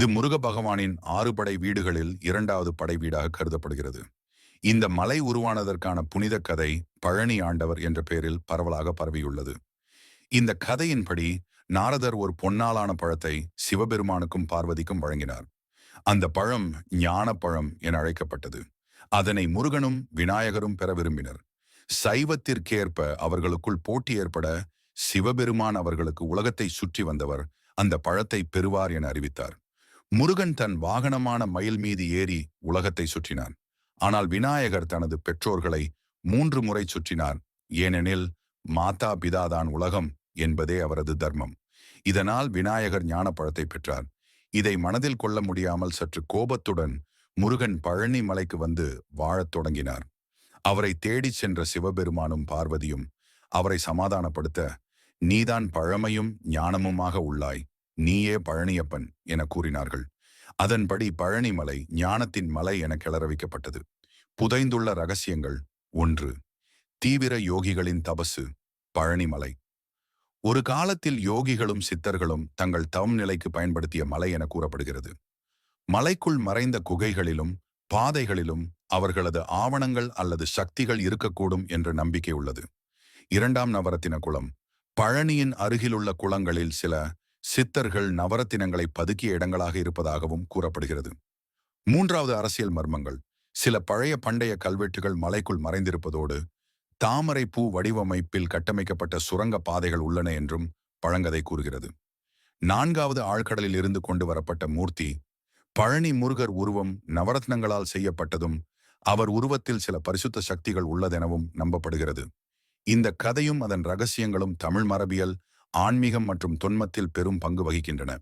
இது முருக பகவானின் ஆறு படை வீடுகளில் இரண்டாவது படை வீடாக கருதப்படுகிறது. இந்த மலை உருவானதற்கான புனித கதை பழனி ஆண்டவர் என்ற பெயரில் பரவலாக பரவியுள்ளது. இந்த கதையின்படி நாரதர் ஒரு பொன்னாலான பழத்தை சிவபெருமானுக்கும் பார்வதிக்கும் வழங்கினார். அந்த பழம் ஞானப்பழம் என அழைக்கப்பட்டது. அதனை முருகனும் விநாயகரும் பெற விரும்பினர். சைவத்திற்கேற்ப அவர்களுக்குள் போட்டி ஏற்பட சிவபெருமான் அவர்களுக்கு உலகத்தை சுற்றி வந்தவர் அந்த பழத்தை பெறுவார் என அறிவித்தார். முருகன் தன் வாகனமான மயில் மீது ஏறி உலகத்தை சுற்றினான். ஆனால் விநாயகர் தனது பெற்றோர்களை மூன்று முறை சுற்றினார். ஏனெனில் மாதா பிதாதான் உலகம் என்பதே அவரது தர்மம். இதனால் விநாயகர் ஞானப்பழத்தை பெற்றார். இதை மனதில் கொள்ள முடியாமல் சற்று கோபத்துடன் முருகன் பழனி மலைக்கு வந்து வாழத் தொடங்கினார். அவரை தேடிச் சென்ற சிவபெருமானும் பார்வதியும் அவரை சமாதானப்படுத்த நீதான் பழமையும் ஞானமுமாக உள்ளாய். நீயே பழனியப்பன் என கூறினார்கள். அதன்படி பழனிமலை ஞானத்தின் மலை என கிளற வைக்கப்பட்டது. புதைந்துள்ள ரகசியங்கள் ஒன்று தீவிர யோகிகளின் தபசு பழனிமலை. ஒரு காலத்தில் யோகிகளும் சித்தர்களும் தங்கள் தவம் நிலைக்கு பயன்படுத்திய மலை என கூறப்படுகிறது. மலைக்குள் மறைந்த குகைகளிலும் பாதைகளிலும் அவர்களது ஆவணங்கள் அல்லது சக்திகள் இருக்கக்கூடும் என்ற நம்பிக்கை உள்ளது. இரண்டாம் நவரத்தின குளம் பழனியின் அருகிலுள்ள குளங்களில் சில சித்தர்கள் நவரத்தினங்களை பதுக்கிய இடங்களாக இருப்பதாகவும் கூறப்படுகிறது. மூன்றாவது அரசியல் மர்மங்கள். சில பழைய பண்டைய கல்வெட்டுகள் மலைக்குள் மறைந்திருப்பதோடு தாமரை பூ வடிவமைப்பில் கட்டமைக்கப்பட்ட சுரங்க பாதைகள் உள்ளன என்றும் பழங்கதை கூறுகிறது. நான்காவது ஆழ்கடலில் இருந்து கொண்டு வரப்பட்ட மூர்த்தி பழனி முருகர் உருவம் நவரத்னங்களால் செய்யப்பட்டதும் அவர் உருவத்தில் சில பரிசுத்த சக்திகள் உள்ளதெனவும் நம்பப்படுகிறது. இந்த கதையும் அதன் ரகசியங்களும் தமிழ் மரபியல் ஆன்மீகம் மற்றும் தொன்மத்தில் பெரும் பங்கு வகிக்கின்றன.